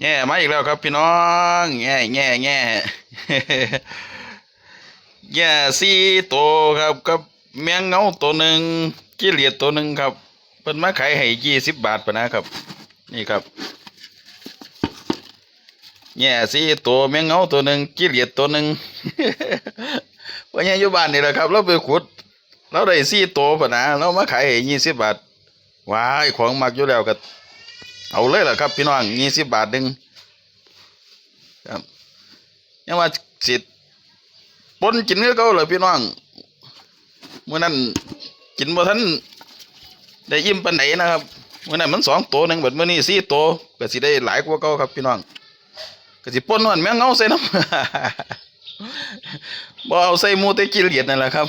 แง่มาอีกแล้วครับพี่น้องแง่แง่แง่แง่สี่ตัวครับกับแมงเงาตัวหนึ่งจิ้เหลียดตัวหนึ่งครับเพิ่นมาขายให้ยี่สิบบาทปะนะครับ นี่ครับแง่สี่ตัวแมงเงาตัวหนึ่งจิ้เหลียดตัวหนึ่งว่าเนี่ยอยู่บ้านนี่แหละครับเราไปขุดเราได้สี่ตัวปะนะเรามาขายให้ยี่สิบบาทว้ายของมักอยู่แล้วก็ เอาเลยล่ะครับพี่น้องยี่สิบบาทหนึ่งครับยังว่าสิปนกินก็เก่าเลยพี่น้องเมื่อนั้นกินบ่ทันได้อิ่มปนไหนนะครับเมื่อนั้นมันสองตัวหนึ่งแบบเมื่อนี้สี่ตัวก็สิได้หลายกว่าเก่าครับพี่น้องก็สิปนวันแมงเงาใส่น้ำบ่เอาใส่มูแต่กิเหรียดนั่นแหละครับ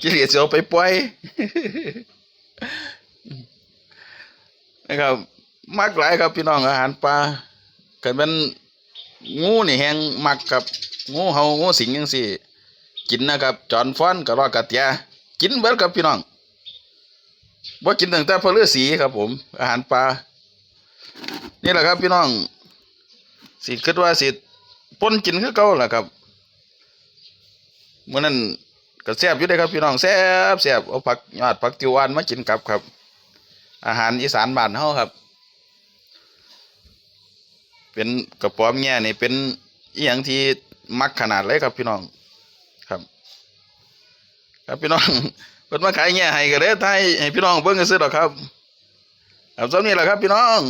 กิเหรียดสิเอาไปปล่อยนะครับ มักหลายครับพี่น้องอาหารปลาเกิดเป็นงูนี่แหงมักกับงูเห่างูสิงจังซี่ กินนะครับจอนฟ้อนกระรอกกระเตียกินเบิดครับพี่น้องบ่กินตั้งแต่พระฤาษีครับผม อาหารปลานี่แหละครับพี่น้องสิคิดว่าสิปนกินคือเก่าแหละครับเมื่อนั้นก็แซ่บอยู่เด้ครับพี่น้องแซ่บแซ่บเอาผักยอดผักติวหวานมากินกับครับ อาหารอีสานบ้านเฮาครับ เป็นกระป๋อมแง่นี่เป็นอีหยังที่มักขนาดเลยครับพี่น้องครับ ครับพี่น้องเพิ่นมาขายแง่ให้ก็เด้อทายให้พี่น้องเบิ่งกันซื้อหรอกครับครับสำนี้แหละครับพี่น้อง